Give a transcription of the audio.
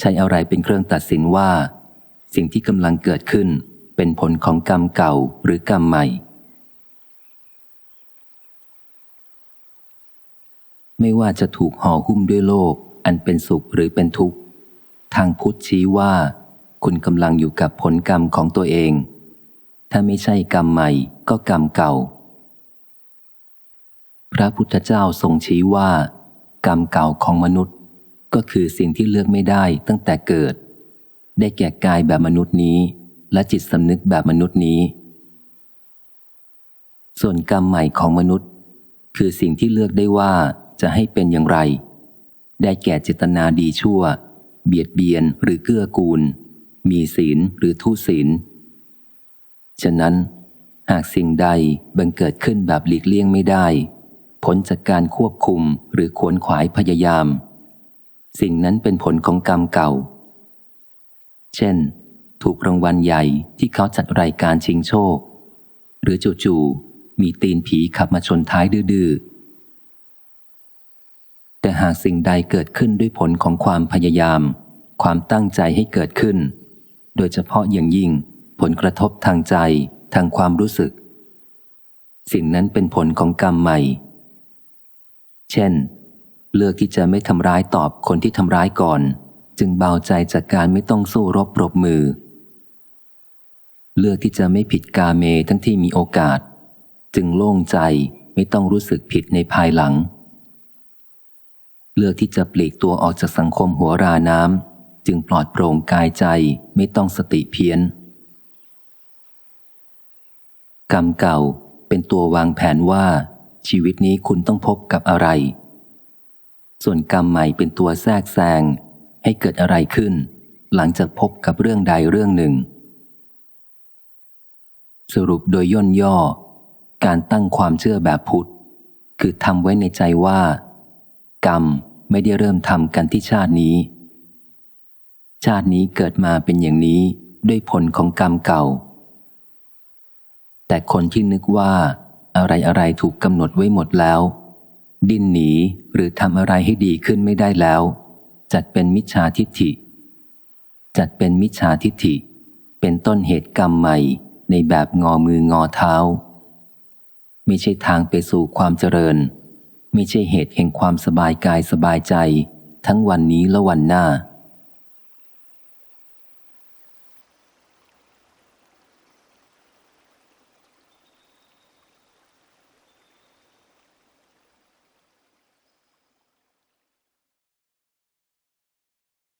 ใช้อะไรเป็นเครื่องตัดสินว่า สิ่งที่กำลังเกิดขึ้นเป็นผลของกรรมเก่าหรือกรรมใหม่ ไม่ว่าจะถูกห่อหุ้มด้วยโลกอันเป็นสุขหรือเป็นทุกข์ ทางพุทธชี้ว่า คุณกำลังอยู่กับผลกรรมของตัวเอง ถ้าไม่ใช่กรรมใหม่ก็กรรมเก่า พระพุทธเจ้าทรงชี้ว่า กรรมเก่าของมนุษย์ ก็คือสิ่งที่เลือกไม่ได้ตั้งแต่เกิด ได้แก่กายแบบมนุษย์นี้ และจิตสำนึกแบบมนุษย์นี้ ส่วนกรรมใหม่ของมนุษย์ คือสิ่งที่เลือกได้ว่าจะให้เป็นอย่างไร ได้แก่เจตนาดีชั่ว เบียดเบียนหรือเกื้อกูล มีศีลหรือทุศีล ฉะนั้น หากสิ่งใดบังเกิดขึ้นแบบหลีกเลี่ยงไม่ได้ ผลจากการควบคุมหรือขวนขวายพยายาม สิ่งนั้นเป็นผลของกรรมเก่า เช่น ถูกรางวัลใหญ่ที่เขาจัดรายการชิงโชค หรือจู่ๆมีตีนผีขับมาชนท้ายดื้อๆแต่หากสิ่งใดเกิดขึ้นด้วยผลของความพยายาม ความตั้งใจให้เกิดขึ้น โดยเฉพาะอย่างยิ่งผลกระทบทางใจทางความรู้สึก สิ่งนั้นเป็นผลของกรรมใหม่ เช่น เลือกที่จะไม่ทำร้ายตอบคนที่ทำร้ายก่อน จึงเบาใจจากการไม่ต้องสู้รบปรบมือ เลือกที่จะไม่ผิดกาเมทั้งที่มีโอกาส จึงโล่งใจไม่ต้องรู้สึกผิดในภายหลัง เลือกที่จะปลีกตัวออกจากสังคมหัวราน้ำจึงปลอดโปร่งกายใจไม่ต้องสติเพี้ยน กรรมเก่าเป็นตัววางแผนว่าชีวิตนี้คุณต้องพบกับอะไร ส่วนกรรมใหม่เป็นตัวแทรกแซงให้เกิดอะไรขึ้น หลังจากพบกับเรื่องใดเรื่องหนึ่ง สรุปโดยย่นย่อ การตั้งความเชื่อแบบพุทธ คือทำไว้ในใจว่า กรรมไม่ได้เริ่มทำกันที่ชาตินี้ ชาตินี้เกิดมาเป็นอย่างนี้ด้วยผลของกรรมเก่า แต่คนที่นึกว่าอะไรอะไรถูกกำหนดไว้หมดแล้ว ดิ้นหนีหรือทำอะไรให้ดีขึ้นไม่ได้แล้ว จัดเป็นมิจฉาทิฏฐิ จัดเป็นมิจฉาทิฏฐิ เป็นต้นเหตุกรรมใหม่ในแบบงอมืองอเท้า ไม่ใช่ทางไปสู่ความเจริญ ไม่ใช่เหตุแห่งความสบายกายสบายใจ ทั้งวันนี้และวันหน้า